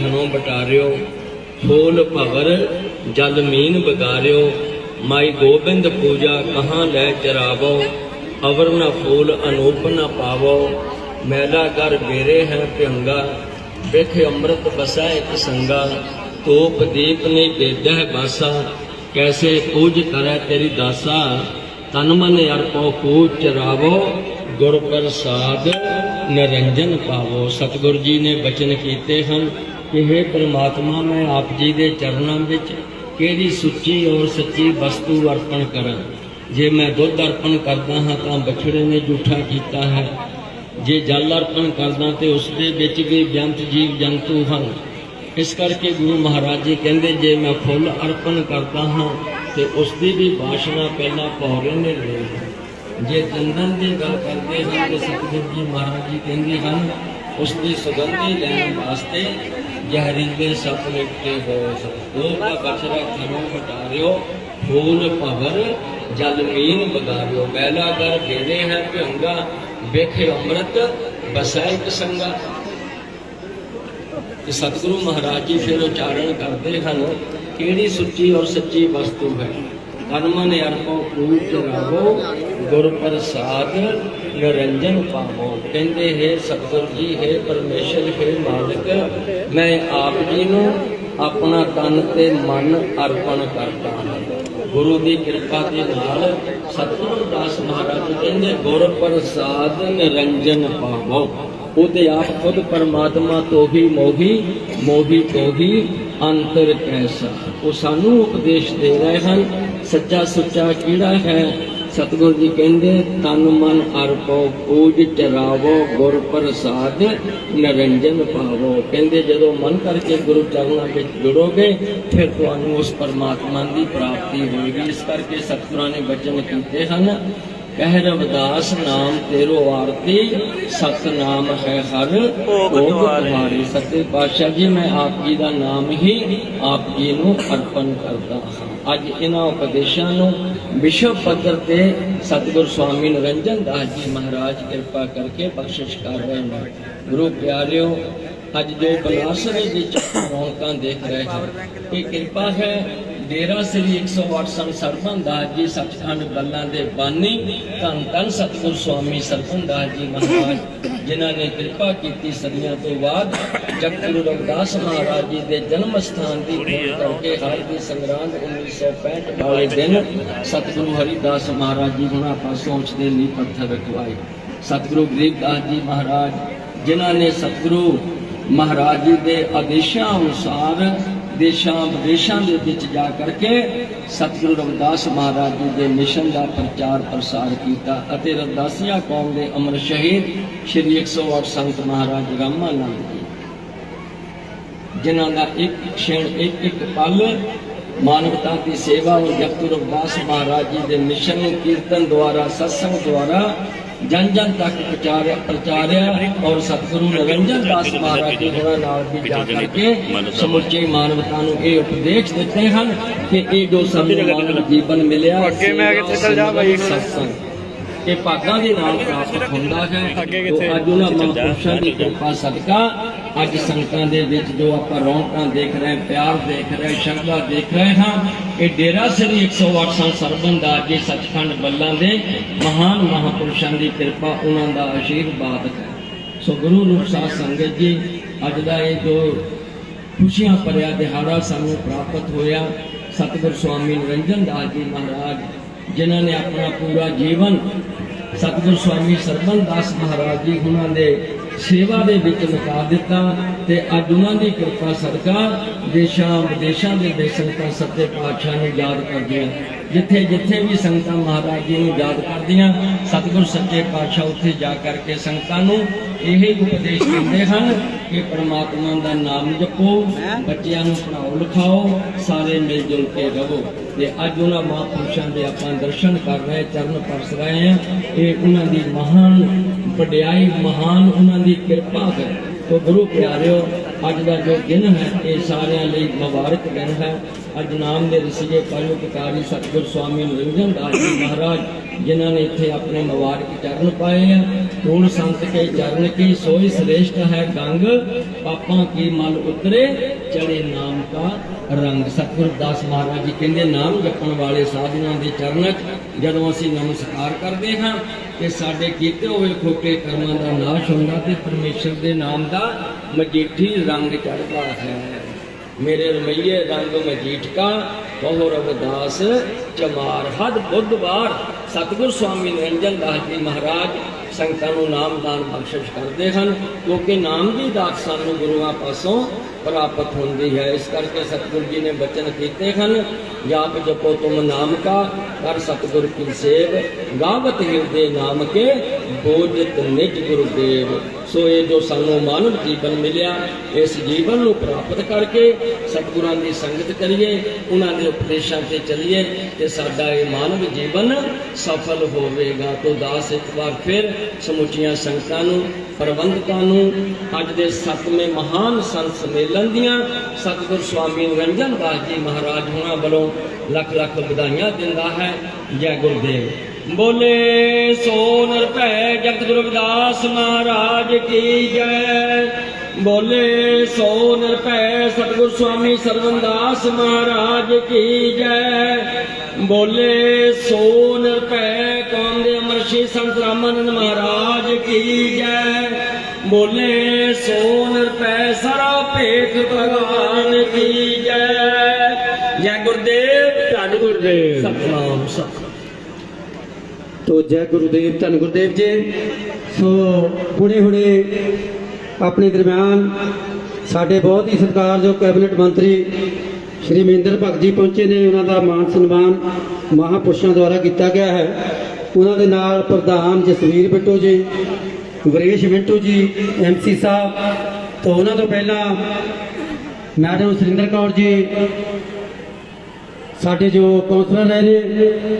ਥਨੋਂ ਬਟਾਰਿਓ ਫੂਲ ਭਵਰ, ਜਲ ਮੀਨ ਬਗਾਰਿਓ, ਮਾਈ ਗੋਬਿੰਦ ਪੂਜਾ ਕਹਾਂ ਲੈ ਚਰਾਵੋ, ਅਵਰ ਨਾ ਫੂਲ ਅਨੂਪ ਨਾ ਪਾਵੋ, ਮੈਲਾ ਕਰ ਮੇਰੇ ਹੈ ਪਿੰਗਾ ਵਿਖ ਅੰਮ੍ਰਿਤ ਬਸੈ ਇਕ ਸੰਗਾ, ਤੋਪ ਦੀਪ ਨੇ ਬੇਦਹਿ ਬਾਸਾ, ਕੈਸੇ ਪੂਜ ਕਰੈ ਤੇਰੀ ਦਾਸਾ, ਤਨ ਮਨ ਅਰਪੋ ਪੂਜ ਚਰਾਵੋ ਗੁਰ ਪ੍ਰਸਾਦ ਨਿਰੰਜਨ ਪਾਵੋ। ਸਤਿਗੁਰ ਜੀ ਨੇ ਬਚਨ ਕੀਤੇ ਹਨ ਕਿ हे ਪ੍ਰਮਾਤਮਾ ਮੈਂ ਆਪ ਜੀ ਦੇ ਚਰਨਾਂ ਵਿੱਚ ਕਿਹੜੀ ਸੁੱਚੀ ਔਰ ਸੱਚੀ ਵਸਤੂ ਅਰਪਣ ਕਰਾਂ? ਜੇ ਮੈਂ ਦੁੱਧ ਅਰਪਣ ਕਰਦਾ ਹਾਂ ਤਾਂ ਬਛੜੇ ਨੇ ਝੂਠਾ ਕੀਤਾ ਹੈ। ਜੇ ਜਲ ਅਰਪਣ ਕਰਦਾ ਤੇ ਉਸ ਦੇ ਵਿੱਚ ਵੀ ਬੇਅੰਤ ਜੀਵ ਜੰਤੂ ਹਨ। ਇਸ ਕਰਕੇ ਗੁਰੂ ਮਹਾਰਾਜ ਜੀ ਕਹਿੰਦੇ, ਜੇ ਮੈਂ ਫੁੱਲ ਅਰਪਣ ਕਰਦਾ ਹਾਂ ਤੇ ਉਸ ਦੀ ਵੀ ਬਾਸ਼ਨਾ ਪਹਿਲਾਂ ਪੌਰੇ ਨੇ ਲਈ। ਜੇ ਚੰਦਨ ਦੀ ਗੱਲ ਕਰਦੇ ਹਾਂ, ਤੇ ਸਤਿਗੁਰੂ ਜੀ ਮਹਾਰਾਜ ਜੀ ਕਹਿੰਦੇ ਹਨ, ਉਸ ਦੀ ਸੁਗੰਧੀ ਲੈਣ ਵਾਸਤੇ ਜ਼ਹਿਰੀਲੇ ਸੱਪ ਲਿਪਤੇ ਹੋਏ ਸਨ। ਦਾ ਬਛੜਾ ਖਨੋਂ ਘਟਾਰਿਓ ਫੂਲ ਭਵਰ, ਜਲ ਮੀਨ ਬਗਾਰਿਓ। ਮੈਲਾ ਕਰ ਘੇਰੇ ਹੈ ਭੰਗਾ ਵੇਖੇ ਅੰਮ੍ਰਿਤ ਬਸੈ ਸੰਗਾ। ਤੇ ਸਤਿਗੁਰੂ ਮਹਾਰਾਜ ਜੀ ਫਿਰ ਉਚਾਰਨ ਕਰਦੇ ਹਨ, ਕਿਹੜੀ ਸੁੱਚੀ ਔਰ ਸੱਚੀ ਵਸਤੂ ਹੈ? ਤਨ ਅਰਪੋ ਪੂਜ ਰਾਵੋ ਗੁਰ ਪ੍ਰਸਾਦ ਨਿਰੰਜਨ ਪਾਵੋ। ਕਹਿੰਦੇ, ਹੈ ਸਤਿਗੁਰ ਜੀ, ਹੈ ਪਰਮੇਸ਼ਰ, ਹੈ ਮਾਲਕ, ਮੈਂ ਆਪ ਜੀ ਨੂੰ ਆਪਣਾ ਤਨ ਤੇ ਮਨ ਅਰਪਣ ਕਰਦਾ ਹਾਂ। ਗੁਰੂ ਦੀ ਕਿਰਪਾ ਦੇ ਨਾਲ ਸਤਿਗੁਰੂ ਦਾਸ ਮਹਾਰਾਜ ਕਹਿੰਦੇ ਗੁਰ ਪ੍ਰਸਾਦ ਨਿਰੰਜਨ ਪਾਵੋ। ਉਹ ਤੇ ਆਪ ਖੁਦ ਪਰਮਾਤਮਾ ਤੋਂ ਹੀ ਮੋਹੀ ਮੋਹੀ ਤੋਂ ਹੀ ਅੰਤਰ ਕੈਸਾ ਉਹ ਸਾਨੂੰ ਉਪਦੇਸ਼ ਦੇ ਰਹੇ ਹਨ, ਸੱਚਾ ਸੁੱਚਾ ਕਿਹੜਾ ਹੈ? ਸਤਿਗੁਰੂ ਜੀ ਕਹਿੰਦੇ, ਤਨ ਮਨ ਅਰਪੋ ਪੂਜ ਚਰਾਵੋ, ਗੁਰ ਪ੍ਰਸਾਦ ਨਿਰੰਜਨ ਪਾਵੋ। ਕਹਿੰਦੇ, ਜਦੋਂ ਮਨ ਕਰਕੇ ਗੁਰੂ ਚਰਨਾਂ ਵਿੱਚ ਜੁੜੋਗੇ, ਫਿਰ ਤੁਹਾਨੂੰ ਉਸ ਪਰਮਾਤਮਾ ਦੀ ਪ੍ਰਾਪਤੀ ਹੋਏਗੀ। ਇਸ ਕਰਕੇ ਸਤਿਗੁਰਾਂ ਨੇ ਬਚਨ ਕੀਤੇ ਹਨ ਕਹਿ ਰਵਿਦਾਸ ਨਾਮ ਤੇਰੋ ਆਰਤੀ ਸਤ ਨਾਮ ਹੈ ਹਰ ਭੋਗ ਤੁਹਾਰੇ ਸੱਚੇ ਪਾਤਸ਼ਾਹ ਜੀ ਮੈਂ ਆਪ ਜੀ ਦਾ ਨਾਮ ਹੀ ਆਪ ਜੀ ਨੂੰ ਅਰਪਣ ਕਰਦਾ ਹਾਂ। ਅੱਜ ਇਹਨਾਂ ਉਪਦੇਸ਼ਾਂ ਨੂੰ ਵਿਸ਼ਵ ਪੱਧਰ ਤੇ ਸਤਿਗੁਰ ਸਵਾਮੀ ਨਿਰੰਜਨ ਦਾਸ ਜੀ ਮਹਾਰਾਜ ਕਿਰਪਾ ਕਰਕੇ ਬਖਸ਼ਿਸ਼ ਕਰ ਰਹੇ ਨੇ। ਗੁਰੂ ਪਿਆਰਿਓ ਅੱਜ ਜੋ ਬਨਾਸਰੇ ਵਿੱਚ ਰੌਣਕਾਂ ਦੇਖ ਰਹੇ ਹਾਂ ਇਹ ਕਿਰਪਾ ਹੈ ਡੇਰਾ ਸ੍ਰੀ 108 ਸੰਤ ਸਰਬਨ ਦਾਸ ਜੀ ਸੱਚਖੰਡ ਬੱਲਾਂ ਦੇ ਬਾਨੀ ਧੰਨ ਧੰਨ ਸਤਿਗੁਰ ਸਵਾਮੀ ਸਰਬਨ ਜੀ ਮਹਾਰਾਜ, ਜਿਨ੍ਹਾਂ ਨੇ ਕਿਰਪਾ ਕੀਤੀ ਸਦੀਆਂ ਤੋਂ ਬਾਅਦ ਜਗ ਰਵਿਦਾਸ ਮਹਾਰਾਜ ਜੀ ਦੇ ਜਨਮ ਸਥਾਨ ਦੀ ਖੋਜ ਕਰਕੇ ਹਾਲ ਦੀ ਸੰਗਰਾਂਦ 1965 ਵਾਲੇ ਦਿਨ ਸਤਿਗੁਰੂ ਹਰੀਦਾਸ ਮਹਾਰਾਜ ਜੀ ਹੁਣਾਂ ਪਾਸੋਂ ਉਸ ਦੇ ਲਈ ਪੱਥਰ ਰਖਵਾਏ। ਸਤਿਗੁਰੂ ਗਰੀਬਦਾਸ ਜੀ ਮਹਾਰਾਜ, ਜਿਨ੍ਹਾਂ ਨੇ ਸਤਿਗੁਰੂ ਮਹਾਰਾਜ ਜੀ ਦੇ ਆਦੇਸ਼ਾਂ ਅਨੁਸਾਰ ਦੇਸ਼ਾਂ ਵਿਦੇਸ਼ਾਂ ਦੇ ਵਿੱਚ ਜਾ ਕਰਕੇ ਸਤਿਗੁਰੂ ਰਵਿਦਾਸ ਮਹਾਰਾਜ ਜੀ ਦੇ ਮਿਸ਼ਨ ਦਾ ਪ੍ਰਚਾਰ ਪ੍ਰਸਾਰ ਕੀਤਾ ਅਤੇ ਰਵਿਦਾਸੀਆ ਕੌਮ ਦੇ ਅਮਰ ਸ਼ਹੀਦ ਸ਼੍ਰੀ 108 ਸੰਤ ਮਹਾਰਾਜ ਰਾਮਾਨੰਦ ਜੀ ਜਿਨ੍ਹਾਂ ਦਾ ਇੱਕ ਛਿਣ ਇੱਕ ਇੱਕ ਪਲ ਮਾਨਵਤਾ ਦੀ ਸੇਵਾ ਔਰ ਜਗਤੂ ਰਵਿਦਾਸ ਮਹਾਰਾਜ ਜੀ ਦੇ ਮਿਸ਼ਨ ਨੂੰ ਕੀਰਤਨ ਦੁਆਰਾ, ਸਤਸੰਗ ਦੁਆਰਾ ਜਨ ਜਨ ਤੱਕ ਪ੍ਰਚਾਰਿਆ ਪ੍ਰਚਾਰਿਆ ਔਰ ਸਤਿਗੁਰੂ ਨਿਰੰਜਨ ਦਾਸ ਮਹਾਰਾਜ ਜੀ ਹੋਰਾਂ ਨਾਲ ਵੀ ਜਾ ਕਰਕੇ ਸਮੁੱਚੇ ਮਾਨਵਤਾ ਨੂੰ ਇਹ ਉਪਦੇਸ਼ ਦਿੱਤੇ ਹਨ ਕਿ ਇਹ ਜੋ ਸਾਨੂੰ ਮਾਨਵ ਜੀਵਨ ਮਿਲਿਆ ਅੱਗੇ ਮੈਂ ਕਿੱਥੇ ਚੱਲ ਜਾ ਬਾਈ? ਸਤਸੰਗ ਇਹ ਭਾਗਾਂ ਦੇ ਨਾਲ ਪ੍ਰਾਪਤ ਹੁੰਦਾ ਹੈ ਅੱਗੇ ਤੋ ਕਿੱਥੇ? ਅੱਜ ਉਹਨਾਂ ਮਹਾਂਪੁਰਸ਼ਾਂ ਦੀ ਕਿਰਪਾ ਸਦਕਾ ਅੱਜ ਸੰਗਤਾਂ ਦੇ ਵਿੱਚ ਜੋ ਆਪਾਂ ਰੌਣਕਾਂ ਦੇਖ ਰਹੇ ਪਿਆਰ ਦੇਖ ਰਹੇ ਸ਼ਰਧਾ ਦੇਖ ਰਹੇ ਹਾਂ, ਇਹ ਡੇਰਾ ਸ੍ਰੀ 108 ਸੰਤ ਸਰਬਨ ਜੀ ਸੱਚਖੰਡ ਬੱਲਾਂ ਦੇ ਮਹਾਨ ਮਹਾਂਪੁਰਸ਼ਾਂ ਦੀ ਕਿਰਪਾ ਉਹਨਾਂ ਦਾ ਆਸ਼ੀਰਵਾਦ ਹੈ। ਸੋ ਗੁਰੂ ਰੂਪ ਸਾਹਿਬ ਸੰਗਤ ਜੀ, ਅੱਜ ਦਾ ਇਹ ਜੋ ਖੁਸ਼ੀਆਂ ਭਰਿਆ ਦਿਹਾੜਾ ਸਾਨੂੰ ਪ੍ਰਾਪਤ ਹੋਇਆ, ਸਤਿਗੁਰ ਸਵਾਮੀ ਨਿਰੰਜਨ ਦਾਸ ਜੀ ਮਹਾਰਾਜ, ਜਿਨ੍ਹਾਂ ਨੇ ਆਪਣਾ ਪੂਰਾ ਜੀਵਨ ਸਤਿਗੁਰ ਸਵਾਮੀ ਸਰਬਨ ਦਾਸ ਮਹਾਰਾਜ ਜੀ, ਉਹਨਾਂ ਦੇ ਸੇਵਾ ਦੇ ਵਿੱਚ ਲਗਾ ਦਿੱਤਾ ਤੇ ਅੱਜ ਉਹਨਾਂ ਦੀ ਕਿਰਪਾ ਸਦਕਾ ਦੇਸ਼ਾਂ ਵਿਦੇਸ਼ਾਂ ਦੇ ਵਿੱਚ ਸੰਗਤਾਂ ਸੱਚੇ ਪਾਤਸ਼ਾਹ ਨੂੰ ਯਾਦ ਕਰਦੀਆਂ। ਜਿੱਥੇ ਜਿੱਥੇ ਵੀ ਸੰਗਤਾਂ ਮਹਾਰਾਜ ਜੀ ਨੂੰ ਯਾਦ ਕਰਦੀਆਂ, ਸਤਿਗੁਰ ਸੱਚੇ ਪਾਤਸ਼ਾਹ ਉੱਥੇ ਜਾ ਕਰਕੇ ਸੰਗਤਾਂ ਨੂੰ ਇਹ ਉਪਦੇਸ਼ ਦਿੰਦੇ ਹਨ ਕਿ ਪ੍ਰਮਾਤਮਾ ਦਾ ਨਾਮ ਜਪੋ, ਬੱਚਿਆਂ ਨੂੰ ਪੜਾਓ ਲਿਖਾਓ, ਸਾਰੇ ਮਿਲ ਜੁਲ ਕੇ ਰਹੋ। ਤੇ ਅੱਜ ਉਹਨਾਂ ਮਹਾਂਪੁਰਸ਼ਾਂ ਦੇ ਆਪਾਂ ਦਰਸ਼ਨ ਕਰ ਰਹੇ, ਚਰਨ ਪਰਸ ਰਹੇ ਹਾਂ। ਇਹ ਉਹਨਾਂ ਦੀ ਮਹਾਨ ਵਡਿਆਈ ਮਹਾਨ ਉਹਨਾਂ ਦੀ ਕਿਰਪਾ ਹੈ ਤੋ ਗੁਰੂ ਪਿਆਰਿਓ, ਅੱਜ ਦਾ ਜੋ ਦਿਨ ਹੈ, ਇਹ ਸਾਰਿਆਂ ਲਈ ਮੁਬਾਰਕ ਦਿਨ ਹੈ। ਅੱਜ ਨਾਮ ਦੇ ਰਸੀਏ ਪਰਮਪਕਾਰੀ ਸਤਿਗੁਰ ਸਵਾਮੀ ਨਿਰੰਜਨ ਦਾਸ ਜੀ ਮਹਾਰਾਜ, ਜਿਨ੍ਹਾਂ ਨੇ ਇੱਥੇ ਆਪਣੇ ਮੁਬਾਰਕ ਚਰਨ ਪਾਏ ਆ। ਹੁਣ ਸੰਤ ਕੇ ਚਰਨ ਕੀ ਸੋਈ ਸ੍ਰੇਸ਼ਟ ਹੈ ਗੰਗ, ਪਾਪਾਂ ਕੀ ਮਲ ਉਤਰੇ, ਚੜੇ ਨਾਮ ਕਾ ਰੰਗ। ਸਤਿਗੁਰ ਦਾਸ ਮਹਾਰਾਜ ਜੀ ਕਹਿੰਦੇ, ਨਾਮ ਜਪਣ ਵਾਲੇ ਸਾਧਨਾਂ ਦੇ ਚਰਨਾਂ 'ਚ ਜਦੋਂ ਅਸੀਂ ਨਮਸਕਾਰ ਕਰਦੇ ਹਾਂ, ਤੇ ਸਾਡੇ ਕੀਤੇ ਹੋਏ ਖੋਟੇ ਕਰਮਾਂ ਦਾ ਨਾਸ਼ ਹੁੰਦਾ ਤੇ ਪਰਮੇਸ਼ਰ ਦੇ ਨਾਮ ਦਾ ਮਜੀਠੀ ਰੰਗ ਚੜਦਾ ਹੈ। ਮੇਰੇ ਰਮਈਏ ਰੰਗ ਮਜੀਠ ਬਹੁ ਰਵਦਾਸ, ਚਮਾਰ ਹਦ ਬੁੱਧਵਾਰ ਸਤਿਗੁਰ ਸਵਾਮੀ ਨਿਰੰਜਨ ਦਾਸ ਜੀ ਮਹਾਰਾਜ ਸੰਗਤਾਂ ਨੂੰ ਨਾਮਦਾਨ ਬਖਸ਼ਿਸ਼ ਕਰਦੇ ਹਨ। ਕਿਉਂਕਿ ਨਾਮ ਦੀ ਦਾਤ ਸਾਨੂੰ ਗੁਰੂਆਂ ਪਾਸੋਂ ਪ੍ਰਾਪਤ ਹੁੰਦੀ ਹੈ। ਇਸ ਕਰਕੇ ਸਤਿਗੁਰ ਜੀ ਨੇ ਬਚਨ ਕੀਤੇ ਹਨ, ਜਾਪ ਜਪੋ ਤੁਮ ਨਾਮ ਕਾ ਕਰ ਸਤਿਗੁਰ ਕੀ ਸੇਵ, ਗਾਵਤ ਹਿਰਦੇ ਨਾਮ ਕੇ ਬੋਧਿਤ ਨਿਜ ਗੁਰਦੇਵ। ਸੋ ਇਹ ਜੋ ਸਾਨੂੰ ਮਾਨਵ ਜੀਵਨ ਮਿਲਿਆ, ਇਸ ਜੀਵਨ ਨੂੰ ਪ੍ਰਾਪਤ ਕਰਕੇ ਸਤਿਗੁਰਾਂ ਦੀ ਸੰਗਤ ਕਰੀਏ, ਉਹਨਾਂ ਦੇ ਉਪਦੇਸ਼ਾਂ ਤੇ ਚੱਲੀਏ ਤੇ ਸਾਡਾ ਇਹ ਮਾਨਵ ਜੀਵਨ ਸਫਲ ਹੋਵੇਗਾ। ਤੋਂ ਦਾਸ ਇੱਕ ਵਾਰ ਫਿਰ ਸਮੁੱਚੀਆਂ ਸੰਗਤਾਂ ਨੂੰ, ਪ੍ਰਬੰਧਕਾਂ ਨੂੰ, ਅੱਜ ਦੇ ਸਤਵੇਂ ਮਹਾਨ ਸੰਤ ਸੰਮੇਲਨ ਦੀਆਂ ਸਤਿਗੁਰ ਸਵਾਮੀ ਨਿਰੰਜਨ ਦਾਸ ਜੀ ਮਹਾਰਾਜ ਹੋਣਾ ਵੱਲੋਂ ਲੱਖ ਲੱਖ ਵਧਾਈਆਂ ਦਿੰਦਾ ਹੈ। ਜੈ ਗੁਰਦੇਵ। ਬੋਲੇ, ਸੋ ਨਿਰਭੈ ਜਗਤ ਗੁਰੂ ਰਵਿਦਾਸ ਮਹਾਰਾਜ ਕੀ ਜੈ। ਬੋਲੇ, ਸੋ ਨਿਰਭੈ ਸਤਿਗੁਰ ਸਵਾਮੀ ਸਰਵਨਦਾਸ ਮਹਾਰਾਜ ਕੀ ਜੈ। ਬੋਲੇ, ਸੋ ਨਿਰਭੈ ਕੌਮ ਦੇ ਅਮਰਸ਼ੀ ਸੰਤ ਰਾਮਾਨੰਦ ਮਹਾਰਾਜ ਕੀ ਜੈ। ਬੋਲੇ, ਸੋ ਨਿਰਭੈ ਸਾਰਾ ਭੇਖ ਭਗਵਾਨ ਕੀ ਜੈ। ਜੈ ਗੁਰਦੇਵ, ਧੰਨ ਗੁਰਦੇਵ। ਸਤਨਾਮ ਸਤਿ ਤੋ ਜੈ ਗੁਰੂਦੇਵ, ਧੰਨ ਗੁਰਦੇਵ ਜੀ। ਸੋ ਹੁਣੇ ਹੁਣੇ ਆਪਣੇ ਦਰਮਿਆਨ ਸਾਡੇ ਬਹੁਤ ਹੀ ਸਤਿਕਾਰਯੋਗ ਕੈਬਨਿਟ ਮੰਤਰੀ ਸ਼੍ਰੀ ਮਹਿੰਦਰ ਭਗਤ ਜੀ ਪਹੁੰਚੇ ਨੇ। ਉਹਨਾਂ ਦਾ ਮਾਨ ਸਨਮਾਨ ਮਹਾਪੁਰਸ਼ਾਂ ਦੁਆਰਾ ਕੀਤਾ ਗਿਆ ਹੈ। ਉਹਨਾਂ ਦੇ ਨਾਲ ਪ੍ਰਧਾਨ ਜਸਵੀਰ ਬਿੱਟੂ ਜੀ, ਵਰੇਸ਼ ਮਿੰਟੂ ਜੀ ਐਮਸੀ ਸਾਹਿਬ, ਤੋਂ ਉਹਨਾਂ ਤੋਂ ਪਹਿਲਾਂ ਮੈਡਮ ਸੁਰਿੰਦਰ ਕੌਰ ਜੀ, ਸਾਡੇ ਜੋ ਕਾਉਂਸਲਰ ਰਹੇ ਨੇ।